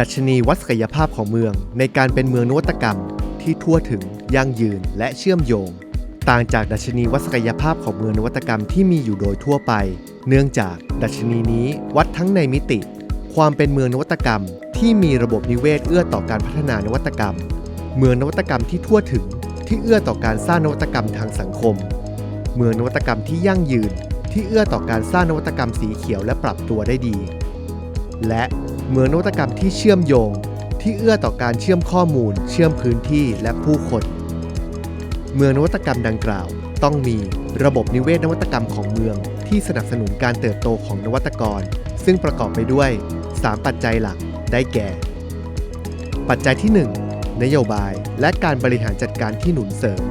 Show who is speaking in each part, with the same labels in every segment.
Speaker 1: ดัชนีวัดศักยภาพของเมือง ในการเป็นเมืองนวัตกรรม ที่ทั่วถึงยั่งยืนและเชื่อมโยง ต่างจากดัชนีวัดศักยภาพของเมืองนวัตกรรมที่มีอยู่โดยทั่วไป เนื่องจากดัชนีนี้วัดทั้งในมิติ ความเป็นเมืองนวัตกรรม ที่มีระบบนิเวศเอื้อต่อการพัฒนานวัตกรรม เมืองนวัตกรรมที่ทั่วถึงที่เอื้อต่อการสร้างนวัตกรรมทางสังคม เมืองนวัตกรรมที่ยั่งยืน ที่เอื้อต่อการสร้างนวัตกรรมสีเขียวและปรับตัวได้ดี และ เมืองนวัตกรรมที่เชื่อมโยง ที่เอื้อต่อการเชื่อมข้อมูล เชื่อมพื้นที่และผู้คน เมืองนวัตกรรมดังกล่าว ต้องมีระบบนิเวศนวัตกรรมของเมือง ที่สนับสนุนการเติบโตของนวัตกร ซึ่งประกอบไปด้วย 3 ปัจจัยหลักได้แก่ ปัจจัยที่ 1 นโยบายและการบริหารจัดการที่หนุนเสริม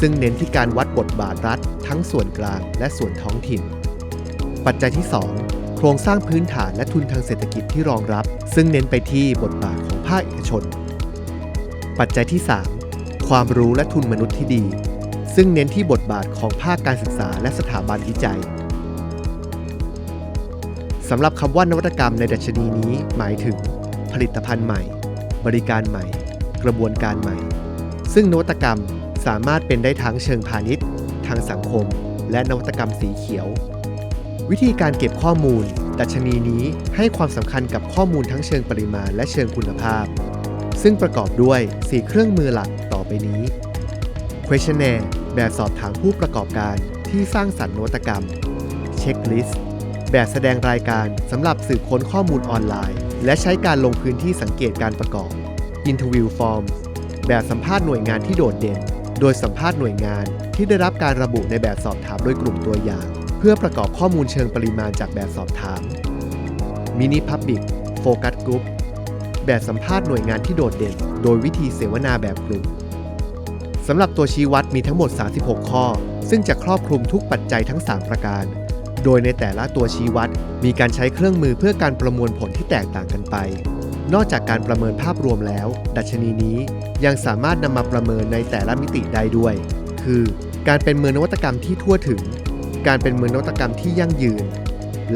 Speaker 1: ซึ่งเน้นที่การวัดบทบาทรัฐ ทั้งส่วนกลางและส่วนท้องถิ่น ปัจจัยที่ 2 โครงสร้างพื้นฐานและทุนทางเศรษฐกิจที่รองรับ ซึ่งเน้นไปที่บทบาทของภาคเอกชน ปัจจัยที่ 3 ความรู้และทุนมนุษย์ที่ดี ซึ่งเน้นที่บทบาทของภาคการศึกษาและสถาบันวิจัยสำหรับคำว่านวัตกรรมในดัชนีนี้ หมายถึง ผลิตภัณฑ์ใหม่ บริการใหม่ กระบวนการใหม่ ซึ่งนวัตกรรมสามารถเป็นได้ทั้งเชิงพาณิชย์ ทางสังคม และนวัตกรรมสีเขียว วิธีการเก็บข้อมูล ดัชนีนี้ให้ความสำคัญกับข้อมูลทั้งเชิงปริมาณและเชิงคุณภาพ ซึ่งประกอบด้วย 4 เครื่องมือหลักต่อไปนี้ Questionnaire แบบสอบถามผู้ประกอบการที่สร้างสรรค์นวัตกรรม Checklist แบบแสดงรายการสำหรับสืบค้นข้อมูลออนไลน์ และใช้การลงพื้นที่สังเกตการประกอบ Interview Form แบบสัมภาษณ์หน่วยงานที่โดดเด่น โดยสัมภาษณ์หน่วยงานที่ได้รับการระบุในแบบสอบถามโดยกลุ่มตัวอย่าง เพื่อประกอบข้อมูลเชิงปริมาณจากแบบสอบถาม Mini Public Focus Group แบบสัมภาษณ์หน่วยงานที่โดดเด่น โดยวิธีเสวนาแบบกลุ่มสำหรับตัวชี้วัดมีทั้งหมด 36 ข้อ ซึ่งจะครอบคลุมทุกปัจจัยทั้ง 3 ประการ โดยในแต่ละตัวชี้วัดมีการใช้เครื่องมือเพื่อการประมวลผลที่แตกต่างกันไป นอกจากการประเมินภาพรวมแล้ว ดัชนีนี้ยังสามารถนำมาประเมินในแต่ละมิติได้ด้วย คือ การเป็นเมืองนวัตกรรมที่ทั่วถึง การเป็นเมืองนวัตกรรมที่ยั่งยืน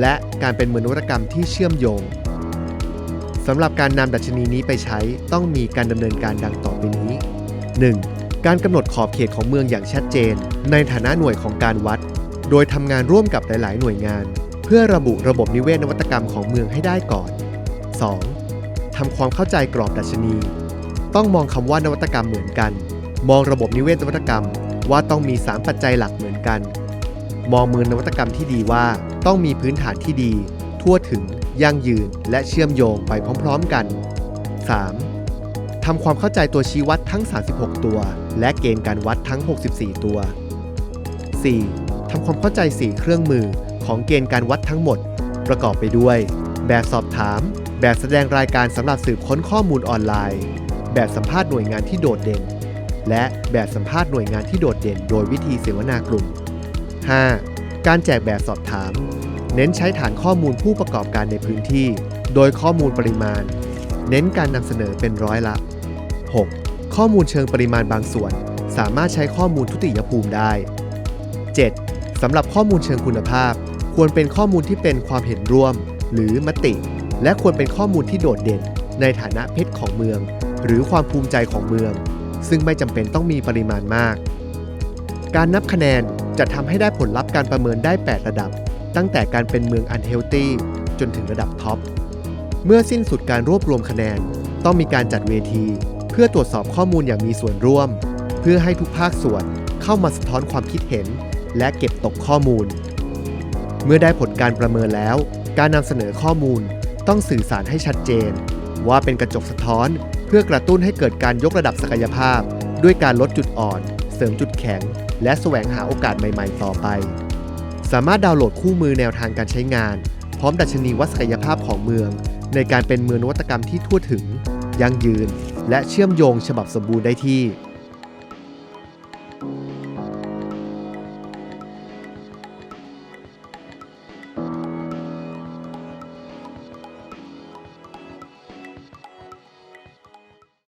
Speaker 1: และการเป็นเมืองนวัตกรรมที่เชื่อมโยงสำหรับการนำดัชนีนี้ไปใช้ต้องมีการดำเนินการดังต่อไปนี้ 1. การกำหนดขอบเขตของเมืองอย่างชัดเจน ในฐานะหน่วยของการวัด โดยทำงานร่วมกับหลาย ๆ หน่วยงาน เพื่อระบุระบบนิเวศนวัตกรรมของเมืองให้ได้ก่อน 2. ทำความเข้าใจกรอบดัชนี ต้องมองคำว่านวัตกรรมเหมือนกัน มองระบบนิเวศนวัตกรรมว่าต้องมี 3 ปัจจัยหลักเหมือนกัน มองเมืองนวัตกรรมที่ดีว่า ต้องมีพื้นฐานที่ดี ทั่วถึง ยั่งยืน และเชื่อมโยงไปพร้อมๆกัน 3. ทำความเข้าใจตัวชี้วัดทั้ง 36 ตัว และเกณฑ์การวัดทั้ง 64 ตัว 4. ทำความเข้าใจ 4 เครื่องมือของเกณฑ์การวัดทั้งหมด ประกอบไปด้วย แบบสอบถาม แบบแสดงรายการสำหรับสืบค้นข้อมูลออนไลน์ แบบสัมภาษณ์หน่วยงานที่โดดเด่น และแบบสัมภาษณ์หน่วยงานที่โดดเด่น โดยวิธีเสวนากลุ่ม 5. การแจกแบบสอบถาม เน้นใช้ฐานข้อมูลผู้ประกอบการในพื้นที่ โดยข้อมูลปริมาณ เน้นการนำเสนอเป็นร้อยละ 6. ข้อมูลเชิงปริมาณบางส่วน สามารถใช้ข้อมูลทุติยภูมิได้ 7. สำหรับข้อมูลเชิงคุณภาพ ควรเป็นข้อมูลที่เป็นความเห็นร่วม หรือมติ และควรเป็นข้อมูลที่โดดเด่น ในฐานะเพชรของเมือง หรือความภูมิใจของเมือง ซึ่งไม่จำเป็นต้องมีปริมาณมาก การนับคะแนน จะทำให้ได้ผลลัพธ์การประเมินได้ 8 ระดับ ตั้งแต่การเป็นเมืองอันเฮลตี้จนถึงระดับท็อป เมื่อสิ้นสุดการรวบรวมคะแนน ต้องมีการจัดเวที เพื่อตรวจสอบข้อมูลอย่างมีส่วนร่วม เพื่อให้ทุกภาคส่วนเข้ามาสะท้อนความคิดเห็น และเก็บตกข้อมูล เมื่อได้ผลการประเมินแล้ว การนำเสนอข้อมูลต้องสื่อสารให้ชัดเจน ว่าเป็นกระจกสะท้อน เพื่อกระตุ้นให้เกิดการยกระดับศักยภาพ ด้วยการลดจุดอ่อน เสริมจุดแข็ง และแสวงหาโอกาสใหม่ๆ ต่อไป สามารถดาวน์โหลดคู่มือแนวทางการใช้งาน พร้อมดัชนีวัดศักยภาพของเมือง ในการเป็นเมืองนวัตกรรมที่ทั่วถึง ยั่งยืน และเชื่อมโยงฉบับสมบูรณ์ได้ที่